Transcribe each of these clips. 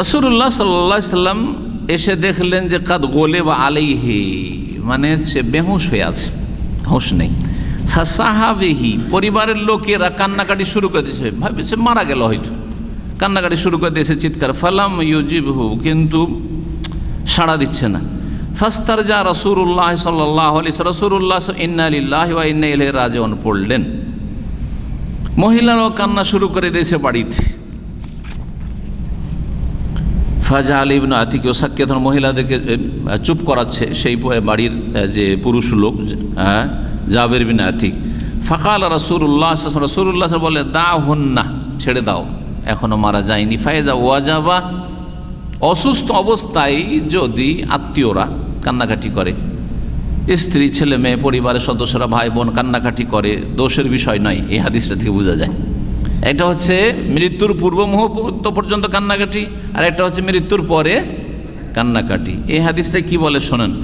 রসুল্লাহ সাল্লা সাল্লাম এসে দেখলেন যে কাদ গোলে বা আলাইহি মানে সে বেহুশ হয়ে আছে, হুঁশ নেই। ফাসাহাবেহি, পরিবারের লোকেরা কান্নাকাটি শুরু করে দিয়েছে। ভাবে সে মারা গেল হয়তো। কান্নাকাটি শুরু করে দিয়েছে চিৎকার। ফালাম ইউজিব হু কিন্তু সাড়া দিচ্ছে না। ফাস্তার যা রসুল্লাহ সাল্লাহ আলি রসুল্লাহ ইন্না আলিল্লাহ ওয়া ইন্না ইলাইহি রাজিউন পড়লেন। মহিলারাও কান্না শুরু করে দিয়েছে বাড়িতে। ফাজা আলী ইবনু আতিক ওসাক্কে ধর মহিলাদেরকে চুপ করাচ্ছে সেই বাড়ির যে পুরুষ লোক জাবের বিন আতিক। ফাকাল রসুল্লাহ রসুল্লাহ বলে দা হন্না ছেড়ে দাও। এখনও মারা যায়নি। ফায়জা ওয়াজাবা। অসুস্থ অবস্থায় যদি আত্মীয়রা কান্নাকাটি করে, স্ত্রী, ছেলে, মেয়ে, পরিবারের সদস্যরা, ভাই, বোন কান্নাকাটি করে, দোষের বিষয় নয়, এই হাদিসটা থেকে বোঝা যায়। এটা হচ্ছে মৃত্যুর পূর্ব মুহূর্ত পর্যন্ত কান্নাকাটি, আর একটা হচ্ছে মৃত্যুর পরে কান্নাকাটি। এই হাদিসটা কি বলে শোনেন?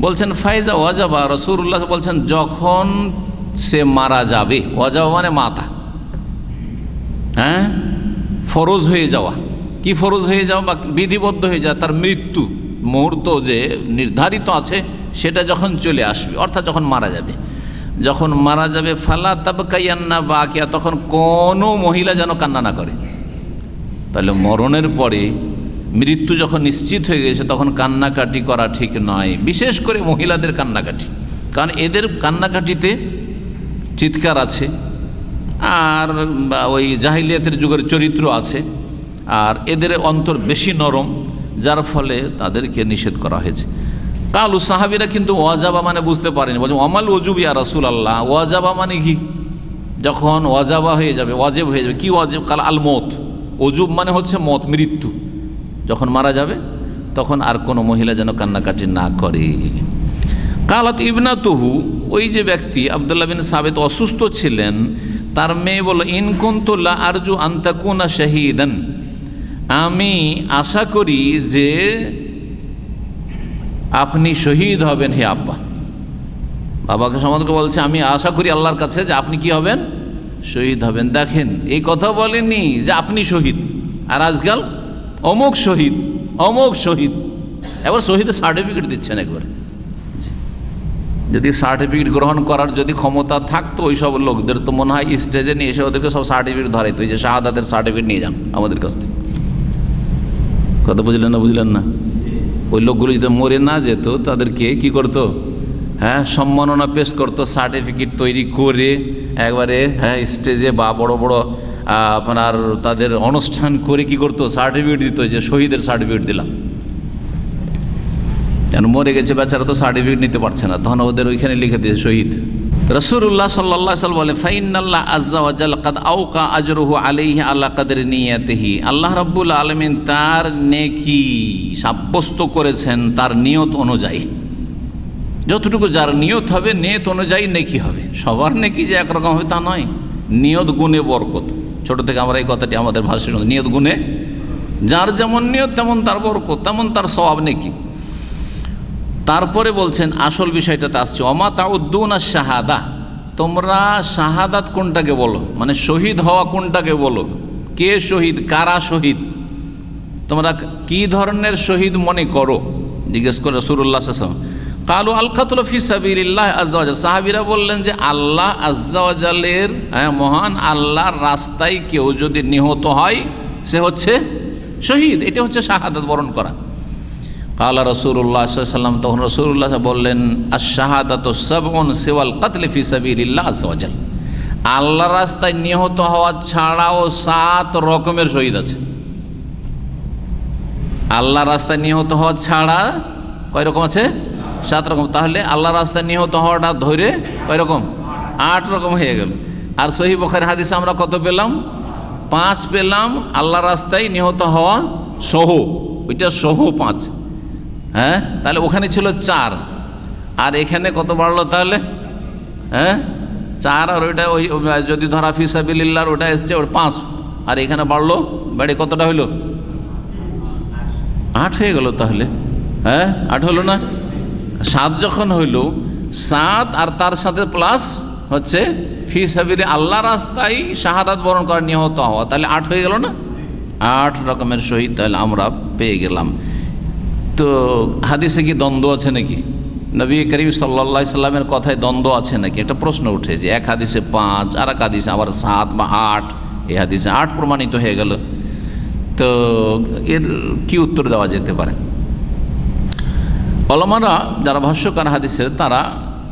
বলছেন, ফাইজা ওয়াজাবা রসুল্লাহ বলছেন, যখন সে মারা যাবে ওয়াজাবা মানে মাতা। হ্যাঁ? ফরজ হয়ে যাওয়া। কি ফরজ হয়ে যাওয়া বা বিধিবদ্ধ হয়ে যাওয়া? তার মৃত্যু মুহূর্ত যে নির্ধারিত আছে, সেটা যখন চলে আসবে, অর্থাৎ যখন মারা যাবে। যখন মারা যাবে, ফালা তাবকাইয়ান্না বাকিয়া, তখন কোনো মহিলা যেন কান্না না করে। তাহলে মরণের পরে মৃত্যু যখন নিশ্চিত হয়ে গেছে, তখন কান্নাকাটি করা ঠিক নয়। বিশেষ করে মহিলাদের কান্নাকাটি। কারণ এদের কান্নাকাটিতে চিৎকার আছে, আর ওই জাহিলিয়াতের যুগের চরিত্র আছে, আর এদের অন্তর বেশি নরম, যার ফলে তাদেরকে নিষেধ করা হয়েছে। কালু সাহাবিরা কিন্তু ওয়াজাবা মানে বুঝতে পারেনি। বলছে অমাল ওজুব ইয়া রাসুল আল্লাহ ওয়াজাবা মানে কি? যখন ওয়াজাবা হয়ে যাবে, ওয়াজেব হয়ে যাবে, কি ওয়াজেব? কাল আল মত। অজুব মানে হচ্ছে মত, মৃত্যু। যখন মারা যাবে, তখন আর কোনো মহিলা যেন কান্নাকাটি না করে। কালাত ইবনা তহু ওই যে ব্যক্তি, আবদুল্লাহ বিন সাবেদ অসুস্থ ছিলেন, তার মেয়ে বলল ইনকুন্তল্লা আরজু আন্তাকুনা শাহিদান। আমি আশা করি যে আপনি শহীদ হবেন হে আব্বা। বাবাকে সমাদকে বলছে, আমি আশা করি আল্লাহর কাছে যে আপনি কি হবেন? শহীদ হবেন। দেখেন, এই কথা বলেননি যে আপনি শহীদ। আর আজকাল অমুক শহীদ অমুক শহীদ। এবার শহীদের সার্টিফিকেট দিচ্ছেন একবারে। যদি সার্টিফিকেট গ্রহণ করার যদি ক্ষমতা থাকতো ওই সব লোকদের তো মনে হয় স্টেজে নিয়ে এসে ওদেরকে সব সার্টিফিকেট ধরাইতো। যে শাহাদাতের সার্টিফিকেট নিয়ে যান আমাদের কাছ থেকে। কথা বুঝলেন না বুঝলেন না? ওই লোকগুলো যদি মরে না যেত, তাদেরকে কি করতো? হ্যাঁ সম্মাননা পেশ করতো সার্টিফিকেট তৈরি করে একবারে হ্যাঁ স্টেজে বা বড় বড় আপনার তাদের অনুষ্ঠান করে কি করতো? সার্টিফিকেট দিত, যে শহীদের সার্টিফিকেট দিলাম। কেন মরে গেছে বেচারা তো সার্টিফিকেট নিতে পারছে না। ধন ওদের ওইখানে লিখে দিয়েছে শহীদ। রসুল্লাহ সাল্লাহ সাল বলে ফাইনাল্লাহ আজ্জা ওয়াজাল কাদ আউকা আজরুহু আলাইহি আল্লাহ কাদের নিয়াতেহি। আল্লাহ রাব্বুল আলমিন তার নেকি সাব্যস্ত করেছেন তার নিয়ত অনুযায়ী। যতটুকু যার নিয়ত হবে, নিয়ত অনুযায়ী নেকি হবে। সবার নেকি যে একরকম হবে তা নয়। নিয়ত গুণে বরকত। ছোট থেকে আমরা এই কথাটি আমাদের ভাষায় নিয়ত গুণে, যার যেমন নিয়ত তেমন তার বরকত, তেমন তার স্বভাব নেকি। তারপরে বলছেন, আসল বিষয়টাতে আসছে। অমা তাউদ্দুন আর শাহাদা। তোমরা শাহাদাত কোনটাকে বলো? মানে শহীদ হওয়া কোনটাকে বলো? কে শহীদ? কারা শহীদ? তোমরা কি ধরনের শহীদ মনে করো? জিজ্ঞেস করে সুরুল্লাহ কালু আলকাতুল ফিসাবিল্লাহ আজ্জাওয়াজ সাহাবিরা বললেন যে, আল্লাহ আজ্জাওয়াজালের হ্যাঁ মহান আল্লাহর রাস্তায় কেউ যদি নিহত হয়, সে হচ্ছে শহীদ। এটা হচ্ছে শাহাদাত বরণ করা। কালা রসুল্লাহ সাল্লাম তখন রসুল্লাহ বললেন আশাহাদাত সাবন সেওয়াল আল্লাহ রাস্তায় নিহত হওয়া ছাড়াও সাত রকমের শহীদ আছে। আল্লাহ রাস্তায় নিহত হওয়া ছাড়া কয় রকম আছে? সাত রকম। তাহলে আল্লাহ রাস্তায় নিহত হওয়াটা ধরে কয় রকম? আট রকম হয়ে গেল। আর সহি বখার হাদিসে আমরা কত পেলাম? পাঁচ পেলাম আল্লাহ রাস্তায় নিহত হওয়া সহ। ওইটা সহ পাঁচ। হ্যাঁ? তাহলে ওখানে ছিল চার। আর এখানে কত বাড়লো তাহলে? হ্যাঁ? চার আর ওইটা ওই যদি ধরা ফিসাবিল্লার ওটা এসছে ওর পাঁচ। আর এখানে বাড়লো? বাড়ি কতটা হইল? আট হয়ে গেল তাহলে। হ্যাঁ? আট হলো না? সাত যখন হইল, সাত আর তার সাথে প্লাস হচ্ছে ফি সাবিরে আল্লাহ রাস্তায় শাহাদাত বরণ করার নিহত হওয়া। তাহলে আট হয়ে গেল না? আট রকমের শহীদ তাহলে আমরা পেয়ে গেলাম। তো হাদিসে কি দ্বন্দ্ব আছে নাকি? নবী করিম সাল্লা সাল্লামের কথায় দ্বন্দ্ব আছে নাকি? একটা প্রশ্ন উঠে যে এক হাদিসে পাঁচ আর এক হাদিসে আবার সাত বা আট, এই হাদিসে আট প্রমাণিত হয়ে গেল। তো এর কি উত্তর দেওয়া যেতে পারে? অলমারা যারা ভাষ্যকার হাদিসের, তারা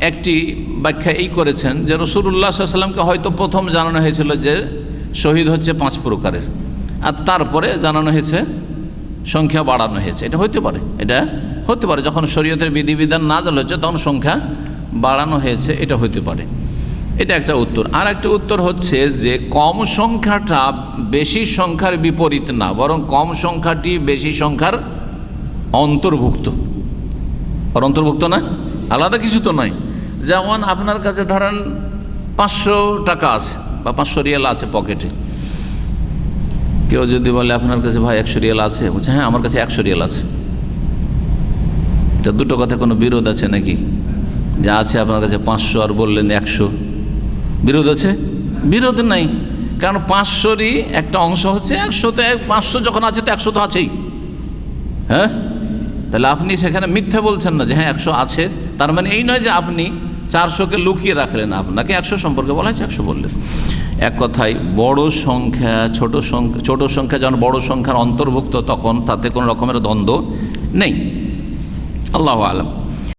একটি ব্যাখ্যা এই করেছেন যে রসুল্লাহ সাল্লামকে হয়তো প্রথম জানানো হয়েছিল যে শহীদ হচ্ছে পাঁচ প্রকারের। আর তারপরে জানানো হয়েছে সংখ্যা বাড়ানো হয়েছে। এটা হতে পারে। এটা হতে পারে। যখন শরীয়তের বিধিবিধান না জাল হচ্ছে তখন সংখ্যা বাড়ানো হয়েছে। এটা হতে পারে। এটা একটা উত্তর। আর একটা উত্তর হচ্ছে যে, কম সংখ্যাটা বেশি সংখ্যার বিপরীত না, বরং কম সংখ্যাটি বেশি সংখ্যার অন্তর্ভুক্ত। আর অন্তর্ভুক্ত না? আলাদা কিছু তো নয়। যেমন আপনার কাছে ধরেন পাঁচশো টাকা আছে বা পাঁচশো রিয়াল আছে পকেটে। কেউ যদি বলে, আপনার কাছে ভাই একশো রিয়াল আছে? বলছে হ্যাঁ আমার কাছে একশো রিয়াল আছে। তা দুটো কথা কোনো বিরোধ আছে নাকি? যা আছে আপনার কাছে পাঁচশো আর বললেন একশো। বিরোধ আছে? বিরোধ নাই। কারণ পাঁচশোরই একটা অংশ হচ্ছে একশো তো এক- পাঁচশো যখন আছে তো একশো তো আছেই। হ্যাঁ? তাহলে আপনি সেখানে মিথ্যে বলছেন না যে হ্যাঁ একশো আছে। তার মানে এই নয় যে আপনি চারশোকে লুকিয়ে রাখলেন আপনাকে, একশো সম্পর্কে বলা হয়েছে, একশো বললেন। এক কথায় বড় সংখ্যা, ছোট সংখ্যা ছোট সংখ্যা যখন বড় সংখ্যার অন্তর্ভুক্ত তখন তাতে কোনো রকমের দ্বন্দ্ব নেই। আল্লাহ আলম।